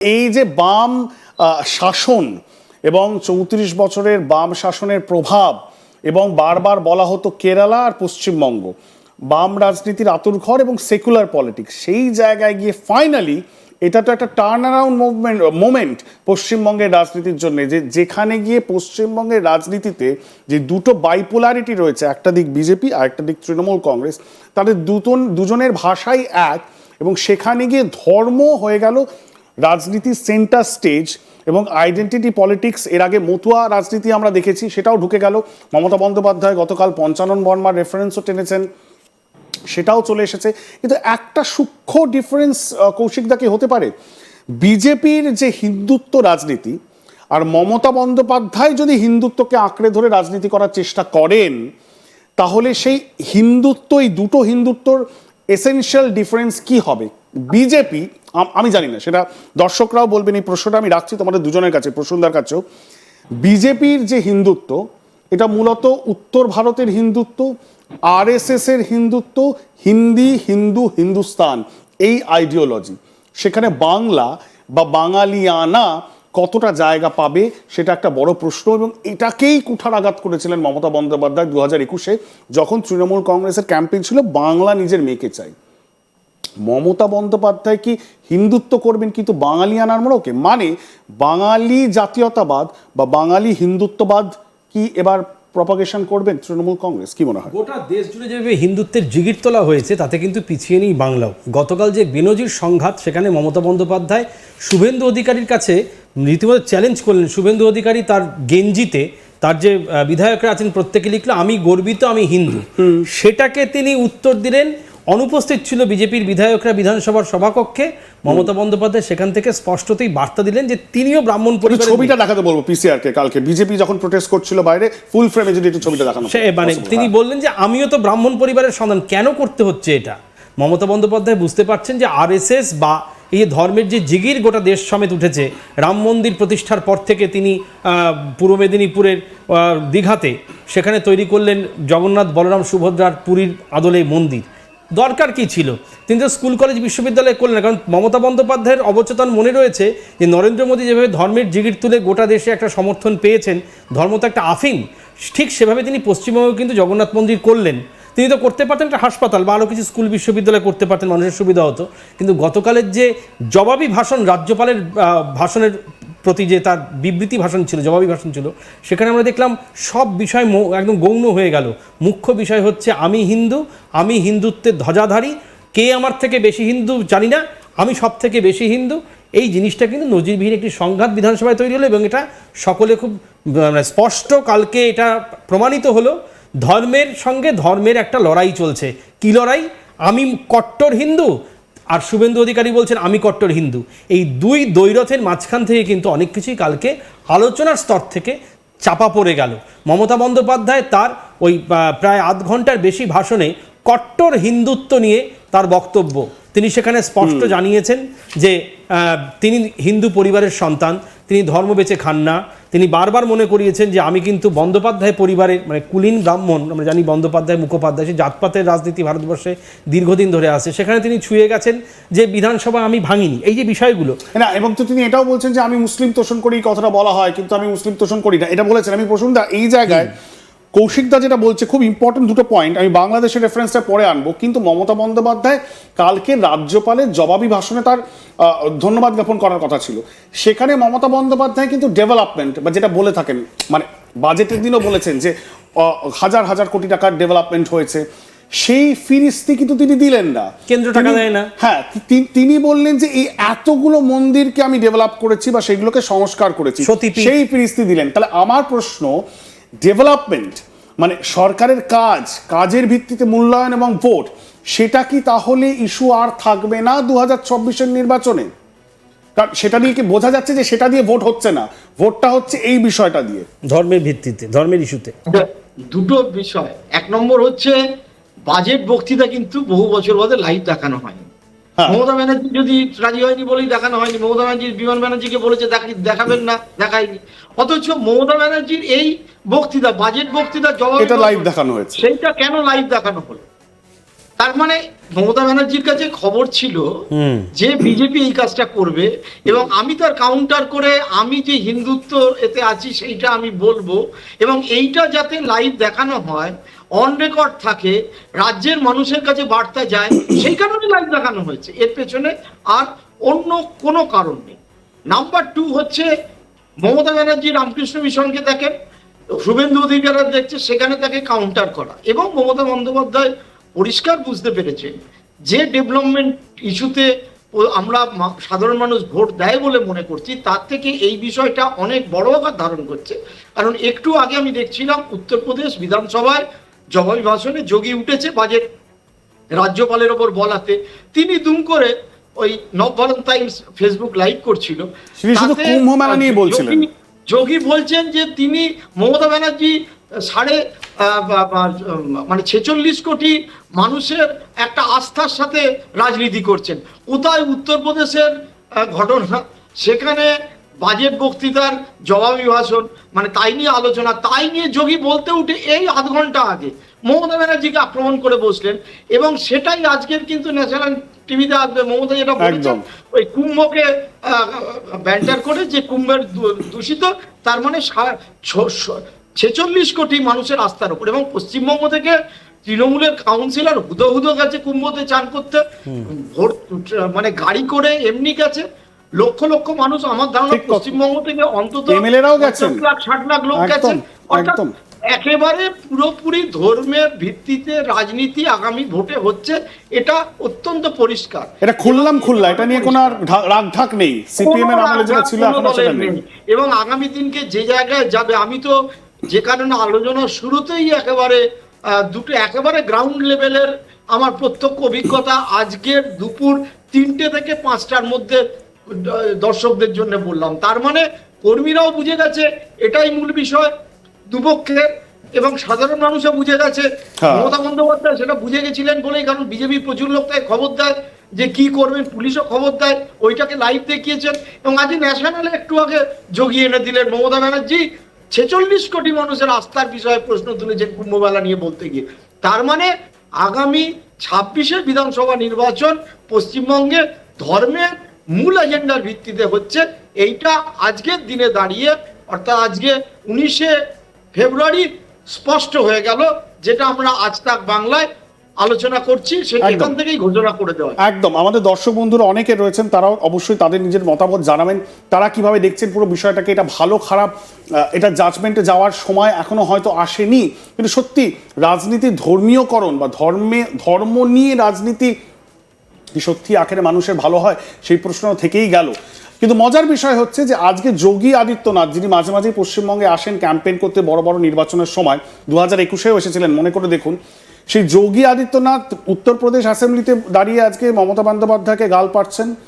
এই যে বাম শাসন এবং চৌত্রিশ বছরের বাম শাসনের প্রভাব এবং বারবার বলা হতো কেরালা আর পশ্চিমবঙ্গ, বাম রাজনীতির আতুরঘর এবং সেকুলার পলিটিক্স, সেই জায়গায় গিয়ে ফাইনালি এটা তো একটা টার্ন অ্যারাউন্ড মুভমেন্ট মোমেন্ট পশ্চিমবঙ্গের রাজনীতির জন্য, যে যেখানে গিয়ে পশ্চিমবঙ্গের রাজনীতিতে যে দুটো বাইপোলারিটি রয়েছে, একটা দিক বিজেপি আর একটা দিক তৃণমূল কংগ্রেস, তাদের দুজন দুজনের ভাষাই এক এবং সেখানে গিয়ে ধর্ম হয়ে গেল রাজনীতির সেন্টার স্টেজ এবং আইডেন্টিটি পলিটিক্স এর আগে মতুয়া রাজনীতি আমরা দেখেছি, সেটাও ঢুকে গেল। মমতা বন্দ্যোপাধ্যায় গতকাল পঞ্চানন বর্মার রেফারেন্সও টেনেছেন, সেটাও চলে এসেছে। কিন্তু একটা সূক্ষ্ম ডিফারেন্স কৌশিকদাকে হতে পারে? বিজেপির যে হিন্দুত্ব রাজনীতি, আর মমতা বন্দ্যোপাধ্যায় যদি হিন্দুত্বকে আঁকড়ে ধরে রাজনীতি করার চেষ্টা করেন, তাহলে সেই হিন্দুত্ব এই দুটো হিন্দুত্বর এসেনশিয়াল ডিফারেন্স কি হবে? বিজেপি, আমি জানি না, সেটা দর্শকরাও বলবেন এই প্রশ্নটা, আমি রাখছি তোমাদের দুজনের কাছে, প্রসন্দার কাছেও। বিজেপির যে হিন্দুত্ব, এটা মূলত উত্তর ভারতের হিন্দুত্ব আরএসএস এর হিন্দুত্ব, হিন্দি, হিন্দু, হিন্দুস্তান, এই আইডিওলজি সেখানে বাংলা বা বাঙালিয়ানা কতটা জায়গা পাবে, সেটা একটা বড় প্রশ্ন, এবং এটাকেই কুঠারাঘাত করেছিলেন মমতা বন্দ্যোপাধ্যায় দু হাজার একুশে, যখন তৃণমূল কংগ্রেসের ক্যাম্পেইন ছিল, বাংলা নিজের মেয়েকে চাই। মমতা বন্দ্যোপাধ্যায় কি হিন্দুত্ব করবেন কিন্তু বাঙালি আনার মোড়কে? মানে বাঙালি জাতীয়তাবাদ বা বাঙালি হিন্দুত্ববাদ কি এবার প্রপাগেশন করবেন তৃণমূল কংগ্রেস? কি মনে হয়? গোটা দেশ জুড়ে যেভাবে হিন্দুত্বের জিগির তোলা হয়েছে তাতে কিন্তু পিছিয়ে নেই বাংলাও। গতকাল যে বেনজির সংঘাত সেখানে মমতা বন্দ্যোপাধ্যায় শুভেন্দু অধিকারীর কাছে রীতিমতো চ্যালেঞ্জ করলেন। শুভেন্দু অধিকারী তার গেঞ্জিতে তার যে বিধায়করা আছেন প্রত্যেকে লিখলো আমি গর্বিত আমি হিন্দু। সেটাকে তিনি উত্তর দিলেন অনুপস্থিত ছিল বিজেপির বিধায়করা বিধানসভার সভাকক্ষে। মমতা বন্দ্যোপাধ্যায় সেখান থেকে স্পষ্টতই বার্তা দিলেন যে তিনিও ব্রাহ্মণ একটু পরিবারের ছবিটা দেখাতে বলব পিসিআর কে কালকে। বিজেপি যখন প্রোটেস্ট করছিল বাইরে ফুল ফ্রেমে যদি একটু ছবিটা দেখানো সে মানে তিনি হ্যাঁ। বললেন যে আমিও তো ব্রাহ্মণ পরিবারের সন্তান কেন করতে হচ্ছে এটা? মমতা বন্দ্যোপাধ্যায় বুঝতে পারছেন যে আরএসএস বা এই ধর্মের যে জিগির গোটা দেশ সমেত উঠেছে রাম মন্দির প্রতিষ্ঠার পর থেকে তিনি পূর্ব মেদিনীপুরের দীঘাতে সেখানে তৈরি করলেন জগন্নাথ বলরাম সুভদ্রার পুরীর আদলে মন্দির। দরকার কি ছিল? তিনি তো স্কুল, কলেজ, বিশ্ববিদ্যালয়ে করলেন কারণ মমতা বন্দ্যোপাধ্যায়ের অবচেতন মনে রয়েছে যে নরেন্দ্র মোদী যেভাবে ধর্মের জিগির তুলে গোটা দেশে একটা সমর্থন পেয়েছেন, ধর্ম তো একটা আফিং ঠিক সেভাবে তিনি পশ্চিমবঙ্গে কিন্তু জগন্নাথ মন্দির করলেন। তিনি তো করতে পারতেন একটা হাসপাতাল বা আরও কিছু স্কুল, বিশ্ববিদ্যালয় করতে পারতেন, মানুষের সুবিধা হতো। কিন্তু গতকালের যে জবাবি ভাষণ, রাজ্যপালের ভাষণের প্রতি যে তার বিবৃতি ভাষণ ছিল, জবাবি ভাষণ ছিল, সেখানে আমরা দেখলাম সব বিষয় একদম গৌণ হয়ে গেল। মুখ্য বিষয় হচ্ছে, আমি হিন্দু, আমি হিন্দুত্বের ধ্বজাধারী, কে আমার থেকে বেশি হিন্দু জানি না, আমি সব থেকে বেশি হিন্দু। এই জিনিসটা কিন্তু নজিরবিহীন একটি সংঘাত বিধানসভায় তৈরি হলো এবং এটা সকলে খুব মানে স্পষ্ট কালকে এটা প্রমাণিত হলো। ধর্মের সঙ্গে ধর্মের একটা লড়াই চলছে। কি লড়াই? আমি কট্টর হিন্দু আর শুভেন্দু অধিকারী বলছেন আমি কট্টর হিন্দু। এই দুই দ্বৈরথের মাঝখান থেকে কিন্তু অনেক কিছুই কালকে আলোচনার স্তর থেকে চাপা পড়ে গেল। মমতা বন্দ্যোপাধ্যায় তার ওই প্রায় আধ ঘণ্টার বেশি ভাষণে কট্টর হিন্দুত্ব নিয়ে তার বক্তব্য। তিনি সেখানে স্পষ্ট জানিয়েছেন যে তিনি হিন্দু পরিবারের সন্তান তিনি ধর্ম বেছে খান না। তিনি বারবার মনে করিয়েছেন যে আমি কিন্তু বন্দ্যোপাধ্যায় পরিবারের মানে কুলীন ব্রাহ্মণ আমরা জানি বন্দ্যোপাধ্যায় মুখোপাধ্যায় সেই জাতপাতের রাজনীতি ভারতবর্ষে দীর্ঘদিন ধরে আছে। সেখানে তিনি ছুঁয়ে গেছেন যে বিধানসভা আমি ভাঙিনি। এই যে বিষয়গুলো। না এবং তো তিনি এটাও বলছেন যে আমি মুসলিম তোষণ করি কথাটা বলা হয় কিন্তু আমি মুসলিম তোষণ করি না। এটা বলেছেন আমি প্রসঙ্গটা এই জায়গায় কৌশিকদা যেটা বলছে খুব ইম্পর্টেন্ট দুটো পয়েন্ট আমি বাংলাদেশের রেফারেন্সটা পরে আনব কিন্তু মমতা বন্দ্যোপাধ্যায় কালকে রাজ্যপালের জবাবি ভাষণে তার ধন্যবাদ জ্ঞাপন করার কথা ছিল। সেখানে মমতা বন্দ্যোপাধ্যায় কিন্তু ডেভেলপমেন্ট বা যেটা বলে থাকেন মানে বাজেটের দিনও বলেছেন যে হাজার হাজার কোটি টাকার ডেভেলপমেন্ট হয়েছে। সেই ফিরিস্তি কিন্তু তিনি দিলেন না। কেন্দ্র টাকা দেয় না। হ্যাঁ তিনি বললেন যে এই এতগুলো মন্দিরকে আমি ডেভেলপ করেছি বা সেগুলোকে সংস্কার করেছি। সেই ফিরিস্তি দিলেন। তাহলে আমার প্রশ্ন ডেভেলপমেন্ট মানে সরকারের কাজ কাজের ভিত্তিতে মূল্যায়ন এবং ভোট সেটা কি তাহলে ইস্যু আর থাকবে না দু হাজার চব্বিশের নির্বাচনে? কারণ সেটা দিয়ে কি বোঝা যাচ্ছে যে সেটা দিয়ে ভোট হচ্ছে না? ভোটটা হচ্ছে এই বিষয়টা দিয়ে। ধর্মের ভিত্তিতে ধর্মের ইস্যুতে। দুটো বিষয়। এক নম্বর হচ্ছে বাজেট বক্তৃতা কিন্তু বহু বছর বাদে লাইভ দেখানো হ্যাঁ। মমতা ব্যানার্জি যদি রাজি হয়নি বলেই দেখানো হয়নি মমতা ব্যানার্জি বিমান ব্যানার্জিকে বলেছে দেখাবেন না দেখায়নি। অথচ মমতা ব্যানার্জির এই বক্তৃতা বাজেট বক্তৃতা জবাব এটা লাইভ দেখানো হয়েছে। সেইটা কেন লাইভ দেখানো হলো? তার মানে মমতা ব্যানার্জির কাছে খবর ছিল যে বিজেপি এই কাজটা করবে এবং আমি তার কাউন্টার করে আমি যে হিন্দুত্ব এতে আছি সেইটা আমি বলব এবং এইটা যাতে লাইভ দেখানো হয় অন রেকর্ড থাকে, রাজ্যের মানুষের কাছে বার্তা যায়, সেই কারণে লাইভ দেখানো হয়েছে। এর পেছনে আর অন্য কোনো কারণ নেই। নাম্বার টু হচ্ছে, মমতা ব্যানার্জি রামকৃষ্ণ মিশনকে দেখেন, শুভেন্দু অধিকার দেখছে, সেখানে তাকে কাউন্টার করা। এবং মমতা বন্দ্যোপাধ্যায় পরিষ্কার বুঝতে পেরেছেন, যে ডেভেলপমেন্ট ইস্যুতে আমরা সাধারণ মানুষ ভোট দেয় বলে মনে করছি, তার থেকে এই বিষয়টা অনেক বড় আকার ধারণ করছে। কারণ একটু আগে আমি দেখছিলাম, উত্তরপ্রদেশ বিধানসভায় জবাবি ভাষণে যোগী উঠেছে বাজেট রাজ্যপালের ওপর বলাতে। তিনি দুম করে ওই নবভারত টাইমস ফেসবুক লাইভ করছিল। যোগী- বলছেন যে তিনি মমতা ব্যানার্জি সাড়ে মানে ছেচল্লিশ কোটি মানুষের একটা আস্থার সাথে রাজনীতি করছেন। কোথায় উত্তরপ্রদেশের ঘটনা? সেখানে বাজেট বক্তৃতার জবাবি ভাষণ মানে তাই নিয়ে আলোচনা তাই নিয়ে যোগী বলতে উঠে এই আধ ঘণ্টা আগে মমতা ব্যানার্জিকে আক্রমণ করে বসলেন এবং সেটাই আজকের কিন্তু ন্যাশনাল টিভিতে আসবে। মমতা যেটা বলেছেন ওই কুম্ভকে ব্যান্টার করে যে কুম্ভের দূষিত তার মানে ছেচল্লিশ কোটি মানুষের আস্থার উপর এবং পশ্চিমবঙ্গ থেকে তৃণমূলের কাউন্সিলর হুদো হুদো গেছে কুম্ভতে চান করতে ভোট মানে গাড়ি করে এমনি গেছে। লক্ষ লক্ষ মানুষ আমার ধারণা পশ্চিমবঙ্গ থেকে অন্তত MLA রাও গেছেন। 50 লাখ ষাট লাখ লোক গেছেন। অর্থাৎ একেবারে পুরোপুরি ধর্মের ভিত্তিতে রাজনীতি আগামী ভোটে হচ্ছে এটা অত্যন্ত পরিষ্কার। এটা খুললাম খুললা এটা নিয়ে কোনো আর রাগ ঢাক নেই। সিপিএম এর আমলে যেটা ছিল এখন সেটা নেই। এবং আগামী দিনকে যে জায়গায় যাবে আমি তো যে কারণে আলোচনার শুরুতেই একেবারে দুটো একেবারে গ্রাউন্ড লেভেলের আমার প্রত্যক্ষ অভিজ্ঞতা আজকের দুপুর তিনটে থেকে পাঁচটার মধ্যে দর্শকদের জন্য বললাম। তার মানে কর্মীরাও বুঝে গেছে এটাই মূল বিষয় দুপক্ষের এবং সাধারণ মানুষও বুঝে গেছে। হ্যাঁ। মমতা বন্দ্যোপাধ্যায় সেটা বুঝে গেছিলেন বলেই কারণ বিজেপি প্রচুর লোক তাই খবর দেয় যে কি করবেন পুলিশও খবর দেয় ওইটাকে লাইভ দেখিয়েছেন। এবং আজ ন্যাশনালে একটু আগে জগিয়ে এনে দিলেন মমতা ব্যানার্জি। ছেচল্লিশ কোটি মানুষের আস্থার বিষয়ে প্রশ্ন তুলেছেন কুম্ভমেলা নিয়ে বলতে গিয়ে। তার মানে আগামী ছাব্বিশের বিধানসভা নির্বাচন পশ্চিমবঙ্গে ধর্মের মূল এজেন্ডার ভিত্তিতে হচ্ছে এইটা আজকের দিনে দাঁড়িয়ে অর্থাৎ আজকে উনিশে ফেব্রুয়ারি স্পষ্ট হয়ে গেল যেটা আমরা আজ তাক বাংলায় আলোচনা করছি। এখান থেকেই ঘোষণা করে দেওয়া একদম। আমাদের দর্শক বন্ধুরা অনেকে রয়েছেন তারাও অবশ্যই তাদের নিজের মতামত জানাবেন। তারা কীভাবে দেখছেন পুরো বিষয়টাকে এটা ভালো খারাপ এটা জাজমেন্টে যাওয়ার সময় এখনও হয়তো আসেনি। কিন্তু সত্যি রাজনীতির ধর্মীয়করণ বা ধর্মে ধর্ম নিয়ে রাজনীতি কি সত্যি আখেরে মানুষের ভালো হয়? সেই প্রশ্ন থেকেই গেল। কিন্তু মজার বিষয় হচ্ছে যে আজকে যোগী আদিত্যনাথ, যিনি মাঝে মাঝে পশ্চিমবঙ্গে আসেন ক্যাম্পেইন করতে বড় বড় নির্বাচনের সময় দু হাজার একুশেও এসেছিলেন, মনে করে দেখুন। সেই যোগী আদিত্যনাথ উত্তরপ্রদেশ অ্যাসেম্বলিতে দাঁড়িয়ে আজকে মমতা বন্দ্যোপাধ্যায়কে গাল পাচ্ছেন